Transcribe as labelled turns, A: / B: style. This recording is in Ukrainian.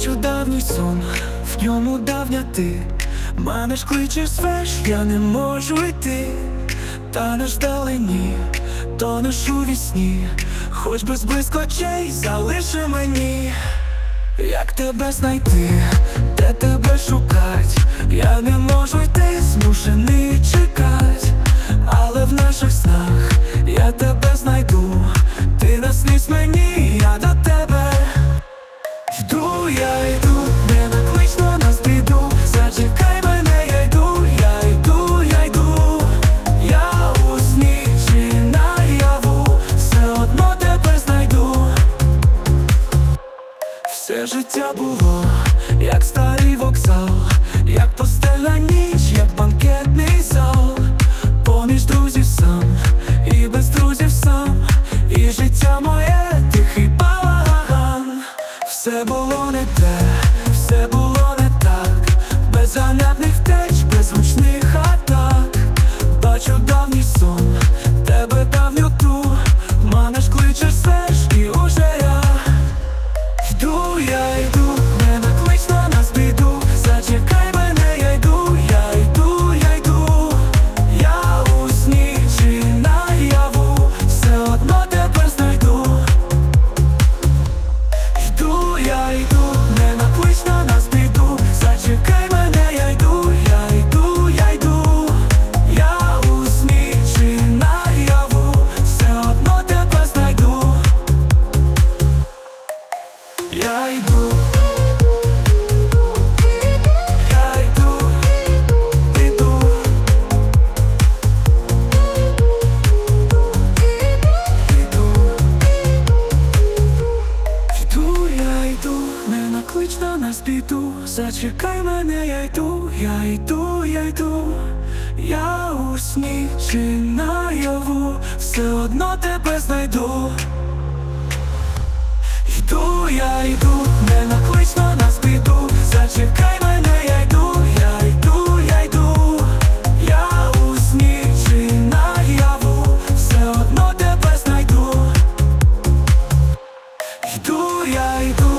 A: Бачу давній сон, в ньому давня ти. Мене ж кличеш свеж, я не можу йти, та не ждалені, тонеш у вісні, хоч без близько очей залиши мені, як тебе знайти, де тебе шукать, я не можу йти, змушений чекать, життя було, як старий вокзал Як постеля ніч, як банкетний зал. Поміж друзів сам і без друзів сам І життя моє тихий балаган. Все було не те, все було не так Без занятних піду, зачекай мене, я йду, я йду, я йду, я у сні чи наяву, все одно тебе знайду. Йду, я йду, не наклич на нас зачекай мене, я йду, я йду, я йду, я у сні чи наяву, все одно тебе знайду. Йду, я йду.